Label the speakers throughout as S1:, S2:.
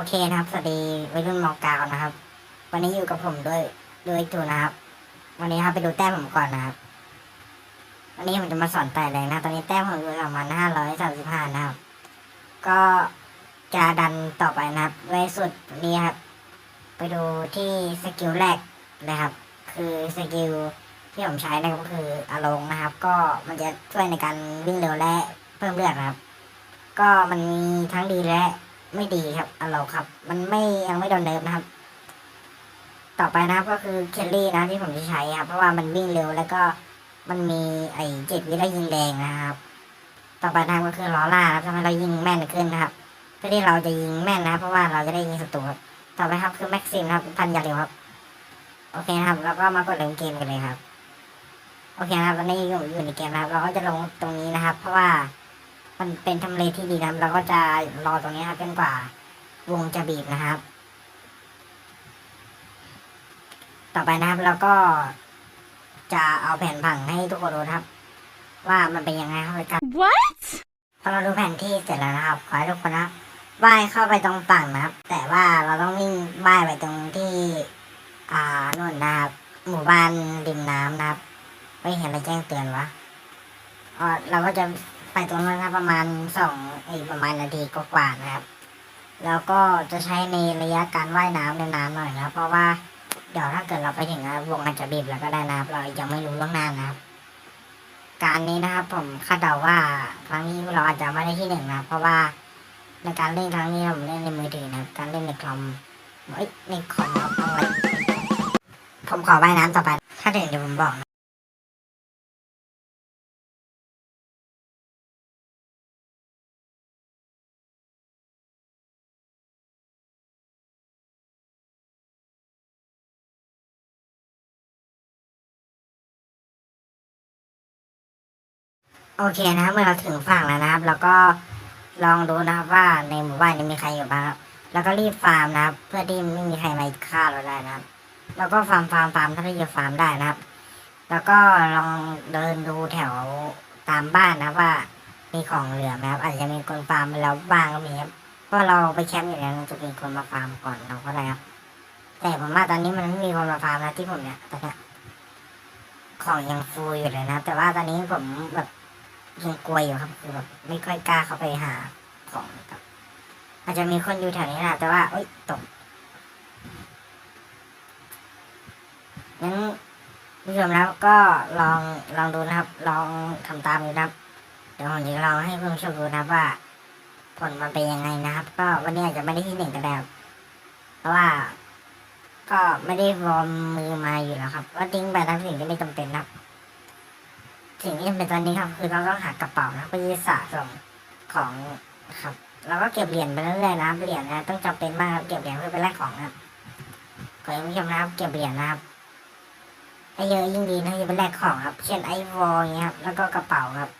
S1: อเคนะครับ สวัสดีวัยรุ่นมอกาวนะครับ วันนี้อยู่กับผมด้วยด้วยตูนะครับ วันนี้ครับไปดูแต้มผมก่อนนะครับ วันนี้ผมจะมาสอนไต่แรงนะ ตอนนี้แต้มผมอยู่ประมาณห้าร้อยสามสิบห้านะครับ ก็จะดันต่อไปนะครับไว้สุดนี้ครับ ไปดูที่สกิลแรกนะครับ คือสกิลที่ผมใช้นะครับก็คืออารมณ์นะครับ ก็มันจะช่วยในการวิ่งเร็วและเพิ่มเลือดนะครับ ก็มันมีทั้งดีและ ไม่ดีครับอารมณ์ครับ มันไม่ยังไม่โดนเนิร์ฟนะครับ ต่อไปนะครับก็คือเคลลี่นะที่ผมจะใช้ครับ เพราะว่ามันวิ่งเร็วแล้วก็มันมีไอ้เจ็ดวิแล้วยิงแดงนะครับ ต่อไปนะครับก็คือลอล่าครับทำให้เรายิงแม่นขึ้นนะครับเพื่อที่เราจะยิงแม่นนะ เพราะว่าเราจะได้ยิงศัตรูครับต่อไปครับคือแม็กซิมครับพันยาเร็วครับโอเคนะครับแล้วก็มากดเล่นเกมกันเลยครับ โอเคนะครับตอนนี้อยู่อยู่ในเกมนะครับ เราก็จะลงตรงนี้นะครับ เพราะว่า มันเป็นทำเลที่ดีนะครับ เราก็จะรอตรงนี้ครับจนกว่าวงจะบีบนะครับ ต่อไปนะครับเราก็จะเอาแผนผังให้ทุกคนดูนะครับ ว่ามันเป็นยังไงครับในการ
S2: What?
S1: พอเราดูแผนที่เสร็จแล้วนะครับ ขอให้ทุกคนนะครับว่ายเข้าไปตรงฝั่งนะครับ แต่ว่าเราต้องวิ่งว่ายไปตรงที่อ่านู่นนะครับ หมู่บ้านริมน้ำนะครับ ไม่เห็นอะไรแจ้งเตือนวะอ๋อเราก็จะ ไปตรงนั้นครับประมาณสองอ้ยประมาณนาทีกว่าๆนะครับ แล้วก็จะใช้ในระยะการว่ายน้ำในานๆหน่อยนะเพราะว่าเดี๋ยวถ้าเกิดเราไปถึงนะครับวงอาจจะบีบแล้วก็ได้นะครับ เรายังไม่รู้ล่วงหน้านะครับ การนี้นะครับผมคาดเดาว่าครั้งนี้เราอาจจะไม่ได้ที่หนึ่งนะครับเพราะว่าในการเล่นครั้งนี้ผมเล่นในมือถือนะการเล่นในคอมเอ้ยในคอมครับเอาไว้ผมขอว่ายน้ำต่อไป ถ้าถึงเดี๋ยวผมบอก โอเคนะครับเมื่อเราถึงฝั่งแล้วนะครับ แล้วก็ลองดูนะครับว่าในหมู่บ้านนี้มีใครอยู่บ้างครับแล้วก็รีบฟาร์มนะครับ เพื่อที่ไม่มีใครมาฆ่าเราได้นะครับ แล้วก็ฟาร์มฟาร์มฟาร์มถ้าที่จะฟาร์มได้นะครับ แล้วก็ลองเดินดูแถวตามบ้านนะว่ามีของเหลือไหมครับอาจจะมีคนฟาร์มไปแล้วบ้างก็มีครับเพราะเราไปแคมป์อยู่แล้วจะมีคนมาฟาร์มก่อนเราก็ได้ครับแต่ผมว่าตอนนี้มันไม่มีคนมาฟาร์มนะที่ผมเนี่ยตอนนี้ของยังฟูอยู่เลยนะแต่ว่าตอนนี้ผมแบบ ยังกลัวอยู่ครับคือแบบไม่ค่อยกล้าเข้าไปหาของครับอาจจะมีคนอยู่แถวนี้นะแต่ว่าเอ้ยตกงั้นผู้ชมแล้วก็ลองลองดูนะครับ ลองทำตามดูนะครับ เดี๋ยวผมจะลองให้ผู้ชมดูนะครับว่า ผลมันเป็นยังไงนะครับ ก็วันนี้อาจจะไม่ได้ที่หนึ่งก็ได้เพราะว่า ก็ไม่ได้วอร์มมือมาอยู่แล้วครับว่าทิ้งไปทั้งสิ่งที่ไม่จำเป็นนะครับ สิ่งที่จำเป็นตอนนี้ครับ คือเราต้องหากระเป๋านะเพื่อที่สะสมของครับเราก็เก็บเหรียญไปเรื่อยๆนะครับเหรียญนะต้องจำเป็นมากเก็บเหรียญเพื่อไปแลกของนะครับขอให้ผู้ชมนะครับเก็บเหรียญนะครับให้เยอะยิ่งดีนะอย่าไปแลกของครับ เช่นไอวอลงเงี้ยครับแล้วก็กระเป๋าครับ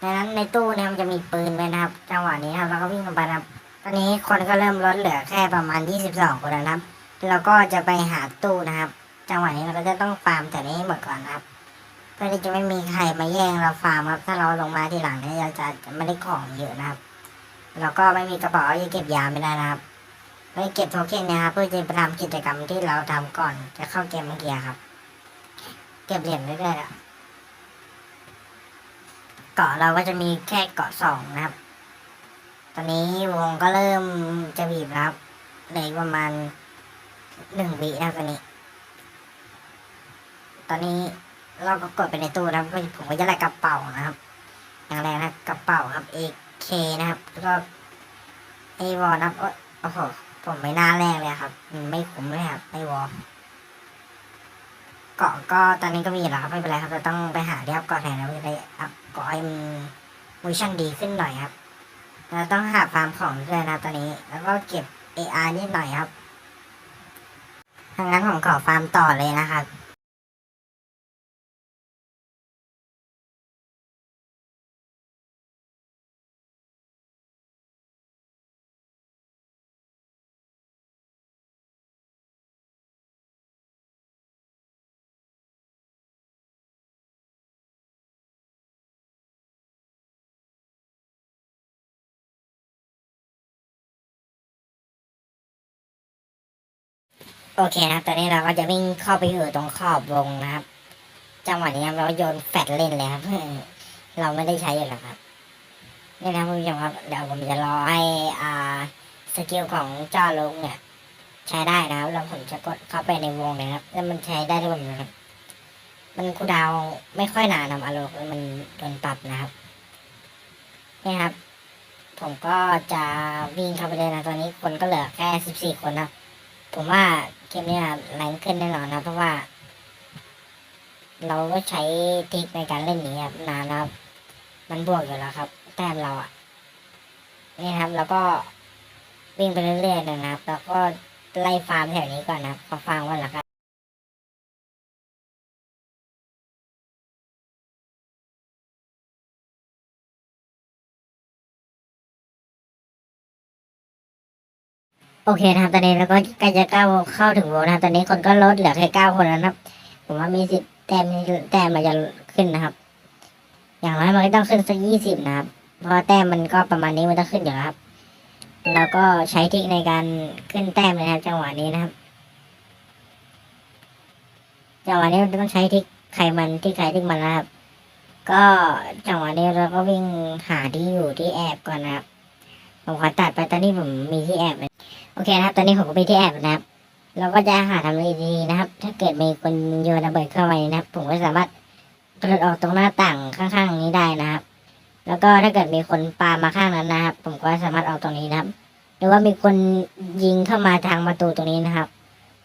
S1: ดังนั้นในตู้เนี่ยมันจะมีปืนไว้นะครับ จังหวะนี้ครับเราก็วิ่งลงไปนะครับตอนนี้คนก็เริ่มลดเหลือแค่ประมาณ 22 คนแล้วนะครับ เราก็จะไปหาตู้นะครับ จังหวะนี้เราก็จะต้องฟาร์มแต่นี้ให้หมดก่อนนะครับ เพื่อที่จะไม่มีใครมาแย่งเราฟาร์มครับ ถ้าเราลงมาทีหลังเนี่ยเราจะไม่ได้ของเยอะนะครับ แล้วก็ไม่มีกระเป๋าจะเก็บยาไม่ได้นะครับไม่เก็บโทเค็นนะครับเพื่อจะไปทำกิจกรรมที่เราทำก่อนจะเข้าเกมเมื่อกี้ครับ เก็บเหรียญเรื่อยๆอะเกาะเราก็จะมีแค่เกาะสองนะครับ ตอนนี้วงก็เริ่มจะบีบแล้วครับเหลือประมาณหนึ่งวินะตอนนี้ ตอนนี้ เราก็กดไปในตู้นะครับก็ผมก็จะได้กระเป๋านะครับอย่างแรกนะกระเป๋าครับ AK นะครับ แล้วก็ไอวอลนะครับโอ้โหผมไม่น่าแรกเลยครับ ไม่คุ้มเลยครับไอวอลเกาะก็ตอนนี้ก็มีแล้วครับไม่เป็นไรครับเราต้องไปหาเรียบเกาะแทนนะเพื่อได้อัพเกาะให้มันมูชั่นดีขึ้นหน่อยครับเราต้องหาฟาร์มของด้วยนะตอนนี้ แล้วก็เก็บ AR นิดหน่อยครับถ้างั้นผมขอฟาร์มต่อเลยนะครับ โอเคนะครับ ตอนนี้เราก็จะวิ่งเข้าไปอยู่ตรงขอบวงนะครับ จังหวะนี้ครับเราโยนแฟลเล่นเลยครับ เราไม่ได้ใช้อยู่แล้วครับ นี่นะครับคุณผู้ชมครับ เดี๋ยวผมจะรอให้อ่าสกิลของเจ้าลุงเนี่ย ใช้ได้นะครับ แล้วผมจะกดเข้าไปในวงเลยนะครับ แล้วมันใช้ได้ทุกคนนะครับ มันคูดาวไม่ค่อยนานนะอารมณ์มันโดนปรับนะครับ นี่ครับ ผมก็จะวิ่งเข้าไปเลยนะ ตอนนี้คนก็เหลือแค่สิบสี่คนนะผมว่า กมนี้แรงขึ้นแน่นอนนะเพราะว่า เราก็ใช้ทิกในการเล่นนี้ครับนานครับ มันบวกอยู่แล้วครับ แต้มเราอะ นี่ครับ แล้วก็วิ่งไปเรื่อยๆนะครับ แล้วก็ไล่ฟาร์มแถวนี้ก่อนนะครับขอฟาร์มก่อนละครั โอเคนะครับตอนนี้เราก็ใกล้จะก้าวเข้าถึงวนะครับตอนนี้คนก็ลดเหลือแค่เก้าคนแล้วนะครับ ผมว่ามีสิทธิ์แต้มแต้มมันจะขึ้นนะครับ อย่างน้อยมันก็ต้องขึ้นสักยี่สิบนะครับ เพราะแต้มมันก็ประมาณนี้มันต้องขึ้นอยู่ครับแล้วก็ใช้ทิกในการขึ้นแต้มเลยนะครับ จังหวะนี้นะครับจังหวะนี้มันต้องใช้ทิกใครมันที่ใครที่มันนะครับ ก็จังหวะนี้เราก็วิ่งหาที่อยู่ที่แอบก่อนนะครับผมขอตัดไปตอนนี้ผมมีที่แอบ โอเคนะครับ ตอนนี้ผมก็มีที่แอบนะครับ เราก็จะหาทำเลดีๆนะครับ ถ้าเกิดมีคนโยนระเบิดเข้ามานะครับ ผมก็สามารถกระโดดออกตรงหน้าต่างข้างๆนี้ได้นะครับ แล้วก็ถ้าเกิดมีคนปามาข้างนั้นนะครับ ผมก็สามารถออกตรงนี้นะครับ หรือว่ามีคนยิงเข้ามาทางประตูตรงนี้นะครับ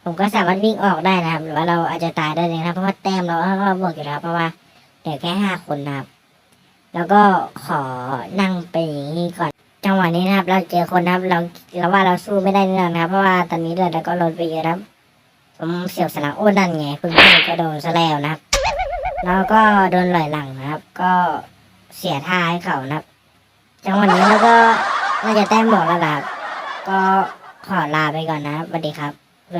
S1: ผมก็สามารถวิ่งออกได้นะครับ หรือว่าเราอาจจะตายได้เลยนะครับเพราะว่าแต้มเราก็บวกอยู่แล้วเพราะว่าเหลือแค่ห้าคนนะครับ แล้วก็ขอนั่งไปอย่างนี้ก่อน จังหวะนี้นะครับ เราเจอคนนะครับ เราเราว่าเราสู้ไม่ได้แน่นอนนะครับ เพราะว่าตอนนี้เลือดเราก็ลดไปเยอะครับ ผมเสียวสนามโอ้นั่นไงคุณพี่ก็โดนซะแล้วนะครับแล้วก็โดนหล่อยหลังนะครับ ก็เสียท่าให้เขานะครับ จังหวะนี้เราก็น่าจะแต้มบอกแล้วล่ะครับก็ขอลาไปก่อนนะครับสวัสดีครับ